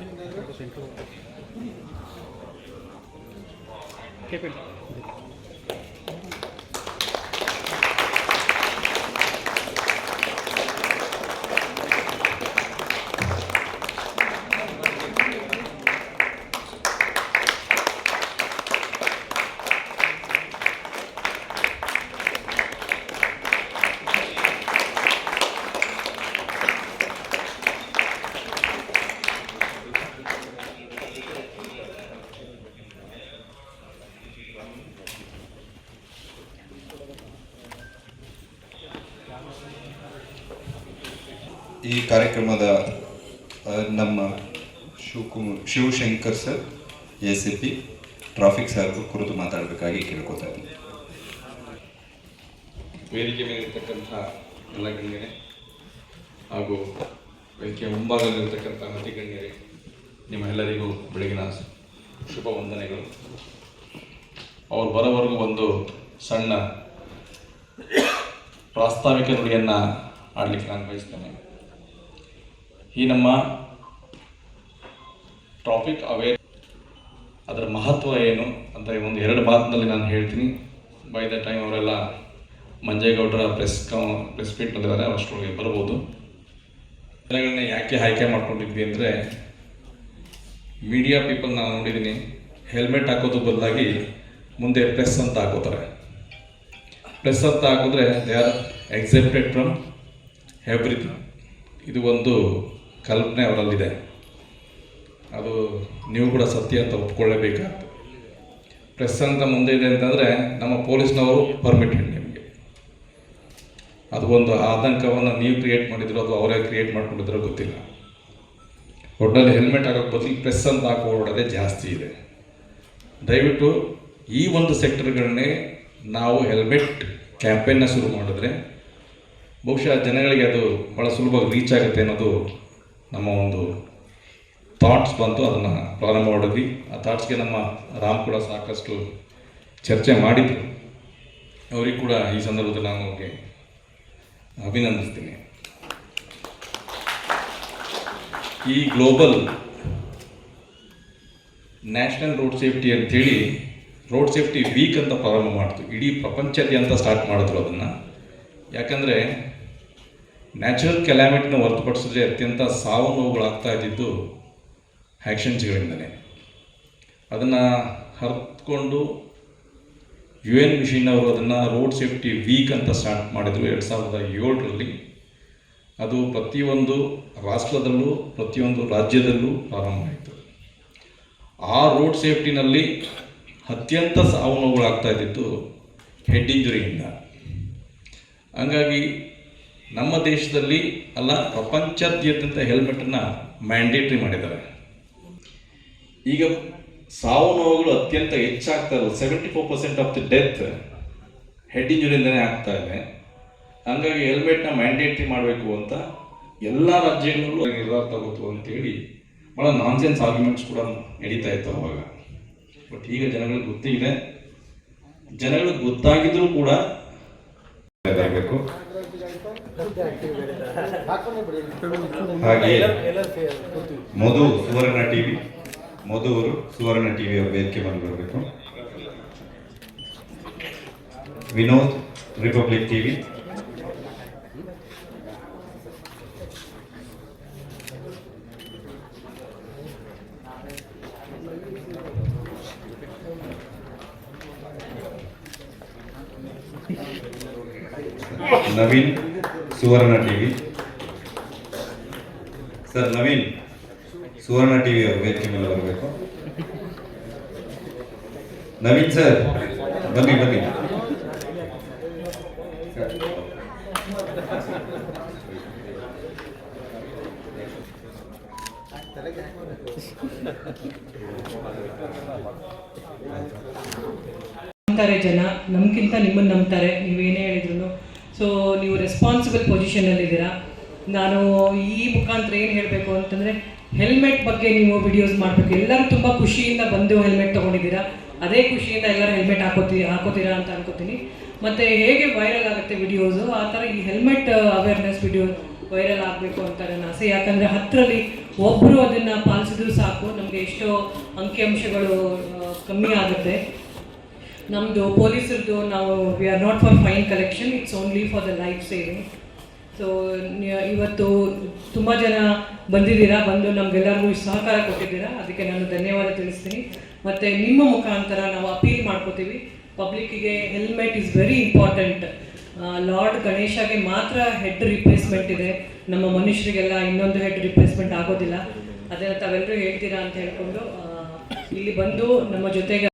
뱅크. 케이블. ಈ ಕಾರ್ಯಕ್ರಮದ ನಮ್ಮ Shivakumar Shivashankar sir A C P traffic sir ಕುರಿತು ಮಾತಾಡಬೇಕಾಗಿ ಕೇಳ್ಕೊತಾ ಇದ್ದೀನಿ. ವೇದಿಕೆ ಮೇಲೆ ಇರ್ತಕ್ಕಂಥ ಎಲ್ಲ ಗಣ್ಯರೇ ಹಾಗೂ ವೇದಿಕೆ ಮುಂಭಾಗದಲ್ಲಿರ್ತಕ್ಕಂಥ ಅತಿ ಗಣ್ಯರೇ ನಿಮ್ಮೆಲ್ಲರಿಗೂ ಬೆಳಗಿನ ಶುಭ ವಂದನೆಗಳು. ಅವರು ಬರೋವರೆಗೂ ಒಂದು ಸಣ್ಣ ಪ್ರಾಸ್ತಾವಿಕ ನುಡಿಯನ್ನು ಆಡಲಿಕ್ಕೆ ನಾನು ಬಯಸ್ತೇನೆ. ಈ ನಮ್ಮ ಟಾಪಿಕ್ ಅವೇರ್ ಅದರ ಮಹತ್ವ ಏನು ಅಂತ ಒಂದು ಎರಡು ಮಾತಿನಲ್ಲಿ ನಾನು ಹೇಳ್ತೀನಿ. ಬೈ ದ ಟೈಮ್ ಅವರೆಲ್ಲ ಮಂಜೇಗೌಡರ ಪ್ರೆಸ್ ಕಾ ಪ್ರೆಸ್ ಮೀಟ್ ಬಂದಿದ್ದಾರೆ ಅಷ್ಟರೊಳಗೆ ಬರ್ಬೋದು. ಜನಗಳನ್ನ ಯಾಕೆ ಆಯ್ಕೆ ಮಾಡ್ಕೊಂಡಿದ್ವಿ ಅಂದರೆ ಮೀಡಿಯಾ ಪೀಪಲ್ ನಾನು ನೋಡಿದ್ದೀನಿ ಹೆಲ್ಮೆಟ್ ಹಾಕೋದು ಬದಲಾಗಿ ಮುಂದೆ ಪ್ರೆಸ್ ಅಂತ ಹಾಕೋತಾರೆ. ಪ್ರೆಸ್ ಅಂತ ಹಾಕಿದ್ರೆ they are excepted from everything ಇದು ಒಂದು ಕಲ್ಪನೆ ಅವರಲ್ಲಿದೆ. ಅದು ನೀವು ಕೂಡ ಸತ್ಯ ಅಂತ ಒಪ್ಕೊಳ್ಳೇಬೇಕಾಗ್ತದೆ. ಪ್ರೆಸ್ ಅಂತ ಮುಂದೆ ಇದೆ ಅಂತಂದರೆ ನಮ್ಮ ಪೊಲೀಸ್ನವರು ಪರ್ಮಿಟೆಡ್ ನಿಮಗೆ. ಅದು ಒಂದು ಆತಂಕವನ್ನು ನೀವು ಕ್ರಿಯೇಟ್ ಮಾಡಿದ್ರು ಅದು ಅವರೇ ಕ್ರಿಯೇಟ್ ಮಾಡ್ಕೊಂಡಿದ್ರೋ ಗೊತ್ತಿಲ್ಲ. ಒಟ್ಟಿನಲ್ಲಿ ಹೆಲ್ಮೆಟ್ ಹಾಕೋಕ್ಕೆ ಬದಲು ಪ್ರೆಸ್ ಅಂತ ಹಾಕೋಡೋದೇ ಜಾಸ್ತಿ ಇದೆ. ದಯವಿಟ್ಟು ಈ ಒಂದು ಸೆಕ್ಟರ್ಗಳನ್ನೇ ನಾವು ಹೆಲ್ಮೆಟ್ ಕ್ಯಾಂಪೇನ್ನ ಶುರು ಮಾಡಿದ್ರೆ ಬಹುಶಃ ಜನಗಳಿಗೆ ಅದು ಭಾಳ ಸುಲಭವಾಗಿ ರೀಚ್ ಆಗುತ್ತೆ ಅನ್ನೋದು ನಮ್ಮ ಒಂದು ಥಾಟ್ಸ್ ಬಂತು, ಅದನ್ನು ಪ್ರಾರಂಭ ಮಾಡಿದ್ವಿ. ಆ ಥಾಟ್ಸ್ಗೆ ನಮ್ಮ ರಾಮ್ ಕೂಡ ಸಾಕಷ್ಟು ಚರ್ಚೆ ಮಾಡಿದರು. ಅವರಿಗೆ ಕೂಡ ಈ ಸಂದರ್ಭದಲ್ಲಿ ನಾನು ಅವ್ರಿಗೆ ಅಭಿನಂದಿಸ್ತೀನಿ. ಈ ಗ್ಲೋಬಲ್ ನ್ಯಾಷನಲ್ ರೋಡ್ ಸೇಫ್ಟಿ ಅಂತೇಳಿ ರೋಡ್ ಸೇಫ್ಟಿ ವೀಕ್ ಅಂತ ಪ್ರಾರಂಭ ಮಾಡ್ತು. ಇಡೀ ಪ್ರಪಂಚಾದ್ಯಂತ ಸ್ಟಾರ್ಟ್ ಮಾಡಿದ್ರು ಅದನ್ನು. ಯಾಕಂದರೆ ನ್ಯಾಚುರಲ್ ಕೆಲಾಮಿಟಿನ ಹೊರತುಪಡಿಸಿದ್ರೆ ಅತ್ಯಂತ ಸಾವು ನೋವುಗಳಾಗ್ತಾ ಇದ್ದಿದ್ದು ಆ್ಯಕ್ಷನ್ಸ್ಗಳಿಂದಲೇ ಅದನ್ನು ಹರ್ತ್ಕೊಂಡು ಯು ಎನ್ ಮಿಷಿನ್ ಅವರು ಅದನ್ನು ರೋಡ್ ಸೇಫ್ಟಿ ವೀಕ್ ಅಂತ ಸ್ಟಾರ್ಟ್ ಮಾಡಿದರು ಎರಡು ಸಾವಿರದ ಏಳರಲ್ಲಿ. ಅದು ಪ್ರತಿಯೊಂದು ರಾಷ್ಟ್ರದಲ್ಲೂ, ಪ್ರತಿಯೊಂದು ರಾಜ್ಯದಲ್ಲೂ ಪ್ರಾರಂಭ ಆಯಿತು. ಆ ರೋಡ್ ಸೇಫ್ಟಿನಲ್ಲಿ ಅತ್ಯಂತ ಸಾವು ನೋವುಗಳಾಗ್ತಾ ಇದ್ದಿದ್ದು ಹೆಡ್ ಇಂಜುರಿಯಿಂದ ಹಂಗಾಗಿ ನಮ್ಮ ದೇಶದಲ್ಲಿ ಅಲ್ಲ ಪ್ರಪಂಚಾದ್ಯಂತ ಹೆಲ್ಮೆಟನ್ನು ಮ್ಯಾಂಡೇಟ್ರಿ ಮಾಡಿದ್ದಾರೆ. ಈಗ ಸಾವು ನೋವುಗಳು ಅತ್ಯಂತ ಹೆಚ್ಚಾಗ್ತಾ ಇರೋದು seventy four percent of the death head ಇಂಜುರಿಯಿಂದನೇ ಆಗ್ತಾ ಇದೆ. ಹಂಗಾಗಿ ಹೆಲ್ಮೆಟ್ನ ಮ್ಯಾಂಡೇಟ್ರಿ ಮಾಡಬೇಕು ಅಂತ ಎಲ್ಲ ರಾಜ್ಯಗಳಲ್ಲೂ ನಿರ್ಧಾರ ತಗೋತು ಅಂತೇಳಿ ಭಾಳ ನಾನ್ಸೆನ್ಸ್ ಆರ್ಗ್ಯುಮೆಂಟ್ಸ್ ಕೂಡ ನಡೀತಾ ಇತ್ತು ಅವಾಗ. ಬಟ್ ಈಗ ಜನಗಳಿಗೆ ಗೊತ್ತಿದೆ ಜನಗಳಿಗೆ ಗೊತ್ತಾಗಿದ್ರೂ ಕೂಡ ಬರಬೇಕು ಹಾಗೆ ಮಧು ಸುವರ್ಣ ಟಿವಿ ಮಧು ಅವರು ಸುವರ್ಣ ಟಿವಿ ವೇದಿಕೆ ಬಂದು ಬರಬೇಕು. Vinod, Republic TV. Naveen Suvarna TV. Sir, Naveen, Suvarna TV ಅವರು ವೇದಿಕೆ ಮೇಲೆ ಬರಬೇಕು. ನವೀನ್ ಸರ್, ಬನ್ನಿ ಬನ್ನಿ. ನಂಬ್ತಾರೆ ಜನ, ನಮ್ಗಿಂತ ನಿಮ್ಮನ್ನ ನಂಬ್ತಾರೆ, ನೀವೇನೇ ಹೇಳಿದ್ರು ಸೊ ನೀವು ರೆಸ್ಪಾನ್ಸಿಬಲ್ ಪೊಸಿಷನಲ್ಲಿದ್ದೀರಾ ನಾನು ಈ ಮುಖಾಂತರ ಏನು ಹೇಳಬೇಕು ಅಂತಂದರೆ ಹೆಲ್ಮೆಟ್ ಬಗ್ಗೆ ನೀವು ವಿಡಿಯೋಸ್ ಮಾಡಬೇಕು. ಎಲ್ಲರೂ ತುಂಬ ಖುಷಿಯಿಂದ ಬಂದು ಹೆಲ್ಮೆಟ್ ತೊಗೊಂಡಿದ್ದೀರಾ? ಅದೇ ಖುಷಿಯಿಂದ ಎಲ್ಲರೂ ಹೆಲ್ಮೆಟ್ ಹಾಕೋತಿ, ಹಾಕೋತೀರಾ ಅಂತ ಅನ್ಕೋತೀನಿ. ಮತ್ತು ಹೇಗೆ ವೈರಲ್ ಆಗುತ್ತೆ ವಿಡಿಯೋಸು ಆ ಥರ ಈ ಹೆಲ್ಮೆಟ್ ಅವೇರ್ನೆಸ್ ವಿಡಿಯೋ ವೈರಲ್ ಆಗಬೇಕು ಅಂತ ನನ್ನ ಆಸೆ. ಯಾಕಂದರೆ ಹತ್ತರಲ್ಲಿ ಒಬ್ಬರು ಅದನ್ನು ಪಾಲಿಸಿದ್ರು ಸಾಕು. ನಮಗೆ ಎಷ್ಟೋ ಅಂಕಿಅಂಶಗಳು ಕಮ್ಮಿ ಆಗುತ್ತೆ. ನಮ್ಮದು ಪೊಲೀಸರದು ನಾವು we are not for fine collection it's only for the life saving so ಇವತ್ತು ತುಂಬ ಜನ ಬಂದಿದ್ದೀರಾ, ಬಂದು ನಮಗೆಲ್ಲರಿಗೂ ಸಹಕಾರ ಕೊಟ್ಟಿದ್ದೀರಾ, ಅದಕ್ಕೆ ನಾನು ಧನ್ಯವಾದ ತಿಳಿಸ್ತೀನಿ. ಮತ್ತು ನಿಮ್ಮ ಮುಖಾಂತರ ನಾವು ಅಪೀಲ್ ಮಾಡ್ಕೋತೀವಿ, ಪಬ್ಲಿಕ್ಕಿಗೆ helmet is very important lord ಗಣೇಶಗೆ ಮಾತ್ರ ಹೆಡ್ ರಿಪ್ಲೇಸ್ಮೆಂಟ್ ಇದೆ, ನಮ್ಮ ಮನುಷ್ಯರಿಗೆಲ್ಲ ಇನ್ನೊಂದು ಹೆಡ್ ರಿಪ್ಲೇಸ್ಮೆಂಟ್ ಆಗೋದಿಲ್ಲ. ಅದನ್ನು ತಾವೆಲ್ಲರೂ ಹೇಳ್ತೀರಾ ಅಂತ ಹೇಳ್ಕೊಂಡು ಇಲ್ಲಿ ಬಂದು ನಮ್ಮ ಜೊತೆಗೆ